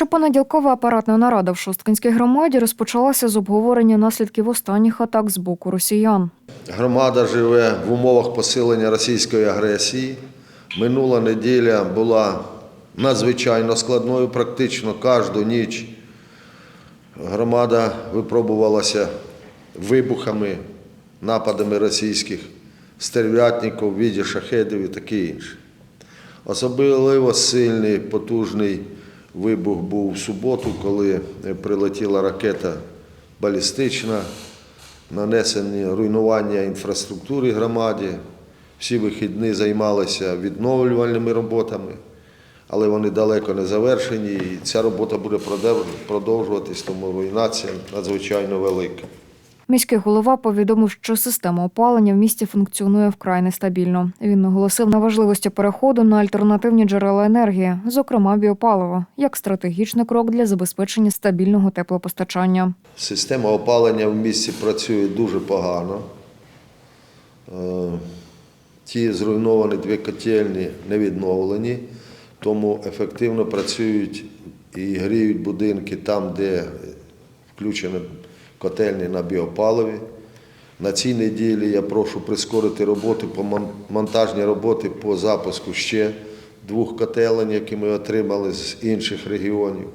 Щопонеділкова апаратна нарада в Шосткинській громаді розпочалася з обговорення наслідків останніх атак з боку росіян. Громада живе в умовах посилення російської агресії. Минула неділя була надзвичайно складною. Практично кожну ніч громада випробувалася вибухами, нападами російських стерв'ятників віді шахедів і таке інше. Особливо сильний потужний вибух був в суботу, коли прилетіла ракета балістична, нанесені руйнування інфраструктури громаді. Всі вихідні займалися відновлювальними роботами, але вони далеко не завершені. І ця робота буде продовжуватись, тому руйнація надзвичайно велика. Міський голова повідомив, що система опалення в місті функціонує вкрай нестабільно. Він наголосив на важливості переходу на альтернативні джерела енергії, зокрема біопаливо, як стратегічний крок для забезпечення стабільного теплопостачання. Система опалення в місті працює дуже погано. Е, Ті зруйновані дві котельні не відновлені, тому ефективно працюють і гріють будинки там, де включені котельні на біопаливі. На цій неділі я прошу прискорити роботи по монтажні роботи по запуску ще двох котелень, які ми отримали з інших регіонів.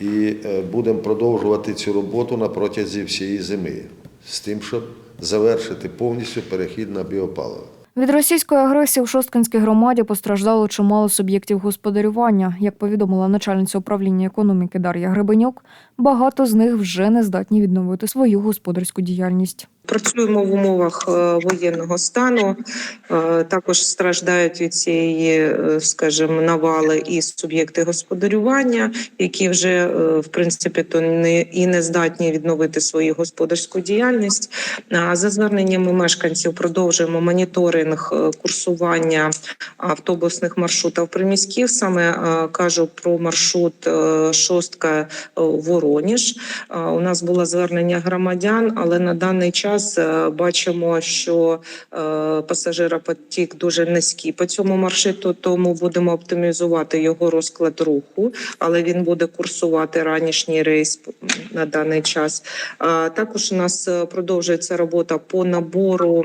І е, будемо продовжувати цю роботу на протязі всієї зими, з тим, щоб завершити повністю перехід на біопаливо. Від російської агресії в Шосткинській громаді постраждало чимало суб'єктів господарювання. Як повідомила начальниця управління економіки Дар'я Гребенюк, багато з них вже не здатні відновити свою господарську діяльність. Працюємо в умовах е, воєнного стану. Е, Також страждають від цієї, е, скажімо, навали і суб'єкти господарювання, які вже в принципі то не і не здатні відновити свою господарську діяльність. За зверненнями мешканців продовжуємо моніторинг курсування автобусних маршрутів приміських. Саме кажу про маршрут шостка Вороніж. У нас було звернення громадян, але на даний час е, бачимо, що е, пасажиропотік дуже низький по цьому маршруту, тому будемо оптимізувати його розклад руху, але він буде курсувати ранішній рейс на даний час. Також у нас е, продовжується робота по набору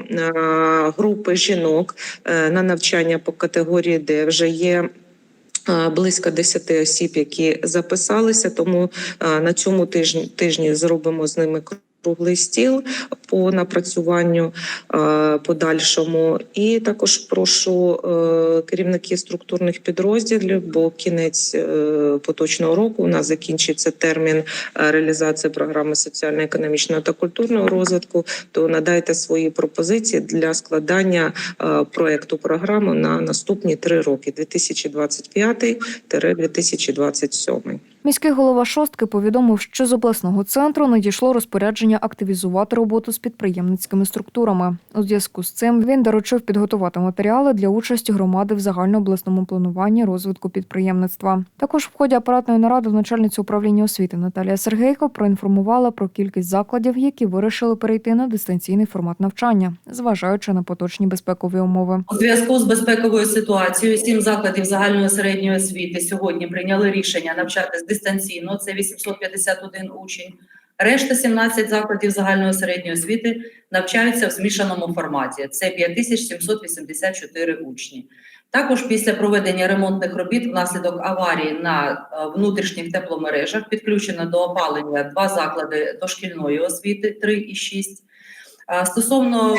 групи жінок на навчання по категорії, Д. вже є. Близько 10 осіб, які записалися, тому на цьому тижні тижні зробимо з ними круглий стіл по напрацюванню е, подальшому. І також прошу е, керівників структурних підрозділів, бо кінець е, поточного року у нас закінчиться термін реалізації програми соціально-економічного та культурного розвитку. То надайте свої пропозиції для складання проекту програми на наступні три роки: 2025-2027. Міський голова шостки повідомив, що з обласного центру надійшло розпорядження активізувати роботу з підприємницькими структурами. У зв'язку з цим він доручив підготувати матеріали для участі громади в загальнообласному плануванні розвитку підприємництва. Також в ході апаратної наради начальниця управління освіти Наталія Сергейко проінформувала про кількість закладів, які вирішили перейти на дистанційний формат навчання, зважаючи на поточні безпекові умови. У зв'язку з безпековою ситуацією сім закладів загальної середньої освіти сьогодні прийняли рішення навчатись дистанційно. Це 851 учень. Решта 17 закладів загальної середньої освіти навчаються в змішаному форматі. Це 5784 учні. Також після проведення ремонтних робіт внаслідок аварії на е, внутрішніх тепломережах підключено до опалення два заклади дошкільної освіти 3 і 6. Стосовно е,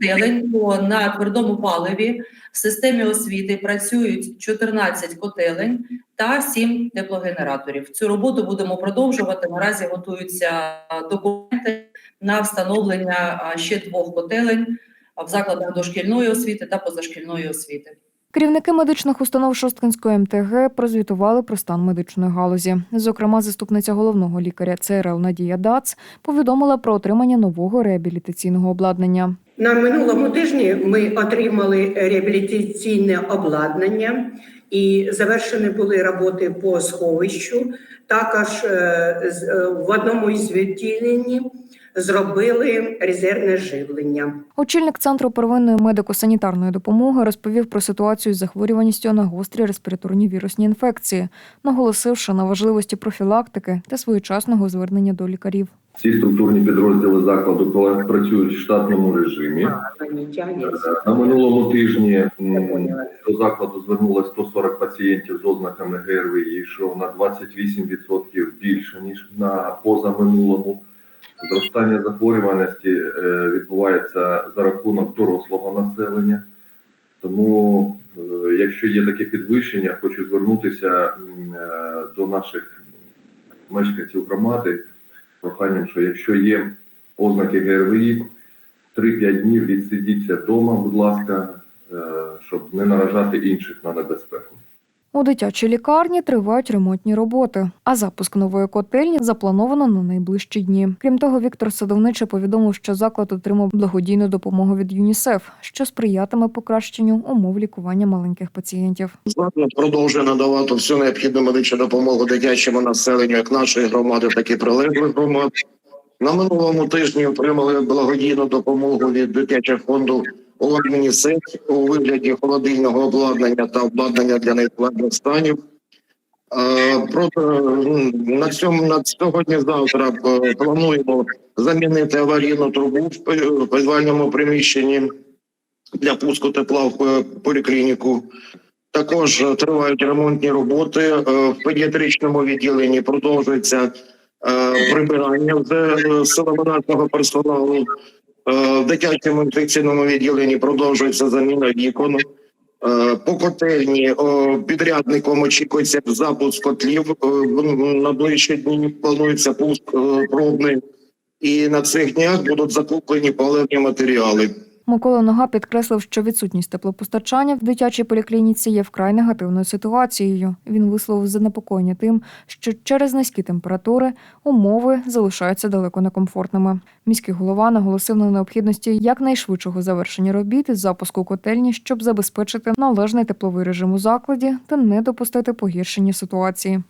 котелень, на твердому паливі в системі освіти працюють 14 котелень та 7 теплогенераторів. Цю роботу будемо продовжувати. Наразі готуються документи на встановлення ще двох котелень в закладах дошкільної освіти та позашкільної освіти. Керівники медичних установ Шосткинської МТГ прозвітували про стан медичної галузі. Зокрема, заступниця головного лікаря ЦРЛ Надія Дац повідомила про отримання нового реабілітаційного обладнання. На минулому тижні ми отримали реабілітаційне обладнання і завершені були роботи по сховищу. Також е, е, в одному із відділень зробили резервне живлення. Очільник центру первинної медико-санітарної допомоги розповів про ситуацію з захворюваністю на гострі респіраторні вірусні інфекції, наголосивши на важливості профілактики та своєчасного звернення до лікарів. Ці структурні підрозділи закладу працюють в штатному режимі. На минулому тижні до закладу звернулося 140 пацієнтів з ознаками ГРВІ, що на 28% більше ніж на позаминулому. Зростання захворюваності е, відбувається за рахунок дорослого населення. Тому, е, якщо є таке підвищення, хочу звернутися е, до наших мешканців громади проханням, що якщо є ознаки ГРВІ, 3-5 днів відсидіться вдома, будь ласка, щоб не наражати інших на небезпеку. У дитячій лікарні тривають ремонтні роботи, а запуск нової котельні заплановано на найближчі дні. Крім того, Віктор Садовничий повідомив, що заклад отримав благодійну допомогу від ЮНІСЕФ, що сприятиме покращенню умов лікування маленьких пацієнтів. Заклад продовжує надавати всю необхідну медичну допомогу дитячому населенню, як нашої громади, так і прилеглих громад. На минулому тижні отримали благодійну допомогу від дитячого фонду ООН ЮНІСЕФ у вигляді холодильного обладнання та обладнання для невкладних станів. Е, Проте на цьому на сьогодні-завтра е, плануємо замінити аварійну трубу в підвальному приміщенні для пуску тепла в е, поліклініку. Також тривають ремонтні роботи в педіатричному відділенні. Продовжується прибирання вже силами нашого персоналу. Е, В дитячому інфекційному відділенні продовжується заміна вікон. Е, По котельні підрядником очікується запуск котлів. Е, На ближчі дні планується пуск е, пробний. І на цих днях будуть закуплені паливні матеріали. Микола Нога підкреслив, що відсутність теплопостачання в дитячій поліклініці є вкрай негативною ситуацією. Він висловив занепокоєння тим, що через низькі температури умови залишаються далеко некомфортними. Міський голова наголосив на необхідності якнайшвидшого завершення робіт із запуску котельні, щоб забезпечити належний тепловий режим у закладі та не допустити погіршення ситуації.